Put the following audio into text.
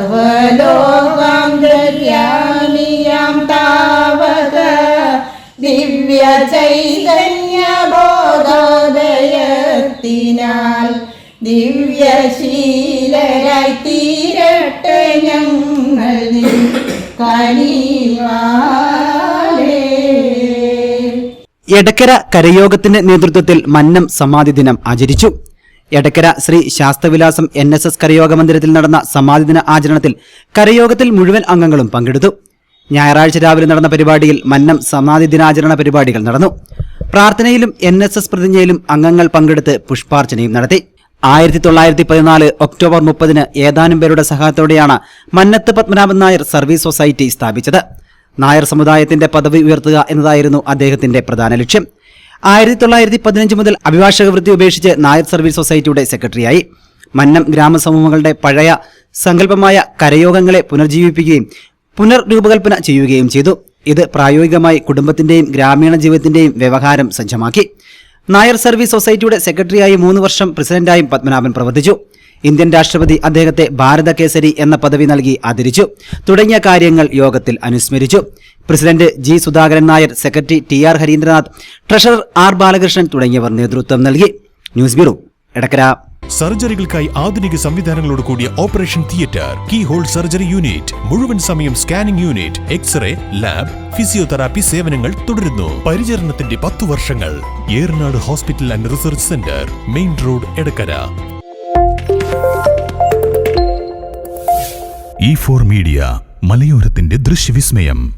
സർവലോകം ദര്യാമിയാം താവത ദിവ്യ ചൈതന്യ ബോധോദയത്തിനാൽ ദിവ്യശീലരായി തീരട്ടെ ഞങ്ങൾ കനിവാലേ എടക്കര കരയോഗത്തിന്റെ നേതൃത്വത്തിൽ മന്നം സമാധി ദിനം ആചരിച്ചു. Edakkara Sree Sasthravilasam N S S കരയോഗ മന്ദിരത്തിൽ നടന്ന സമാധിദിന ആചരണത്തിൽ കരയോഗത്തിൽ മുഴുവൻ അംഗങ്ങളും പങ്കെടുത്തു. ഞായറാഴ്ച രാവിലെ നടന്ന പരിപാടിയിൽ മന്നം സമാധി ദിനാചരണ പരിപാടികൾ നടന്നു. പ്രാർത്ഥനയിലും എൻ എസ് എസ് പ്രതിജ്ഞയിലും അംഗങ്ങൾ പങ്കെടുത്ത് പുഷ്പാർച്ചനയും നടത്തി. ആയിരത്തി തൊള്ളായിരത്തി പതിനാല് ഒക്ടോബർ മുപ്പതിന് ഏതാനും പേരുടെ സഹായത്തോടെയാണ് മന്നത്ത് പത്മനാഭൻ നായർ സർവീസ് സൊസൈറ്റി സ്ഥാപിച്ചത്. നായർ സമുദായത്തിന്റെ പദവി ഉയർത്തുക എന്നതായിരുന്നു അദ്ദേഹത്തിന്റെ പ്രധാന ലക്ഷ്യം. ആയിരത്തി തൊള്ളായിരത്തി പതിനഞ്ച് മുതൽ അഭിഭാഷക വൃത്തി ഉപേക്ഷിച്ച് നായർ സർവീസ് സൊസൈറ്റിയുടെ സെക്രട്ടറിയായി മന്നം ഗ്രാമസമൂഹങ്ങളുടെ പഴയ സങ്കല്പമായ കരയോഗങ്ങളെ പുനർജീവിപ്പിക്കുകയും പുനർരൂപകൽപ്പന ചെയ്യുകയും ചെയ്തു. ഇത് പ്രായോഗികമായി കുടുംബത്തിന്റെയും ഗ്രാമീണ ജീവിതത്തിന്റെയും വ്യവഹാരം സജ്ജമാക്കി. നായർ സർവീസ് സൊസൈറ്റിയുടെ സെക്രട്ടറിയായി മൂന്ന് വർഷം പ്രസിഡന്റായും പത്മനാഭൻ പ്രവർത്തിച്ചു. ഇന്ത്യൻ രാഷ്ട്രപതി അദ്ദേഹത്തെ ഭാരത കേസരി എന്ന പദവി നൽകി ആദരിച്ചു. തുടങ്ങിയ കാര്യങ്ങൾ യോഗത്തിൽ അനുസ്മരിച്ചു. President G Sudhakaran Nair secretary T R Harindranath treasurer R Balakrishnan തുടങ്ങിയവർ നേതൃത്വം നൽകി. News bureau Edakkara. സർജറികൾക്കായി ആധുനിക സംവിധാനങ്ങളോട് കൂടിയ operation theatre key hole surgery unit മുഴുവൻ സമയം scanning unit x ray lab physiotherapy സേവനങ്ങൾ തുടരുന്നു. പരിചരണത്തിന്റെ പത്തു വർഷങ്ങൾ. Eranad hospital and research centre main road Edakkara. E four media മലയോരത്തിന്റെ ദൃശ്യവിസ്മയം.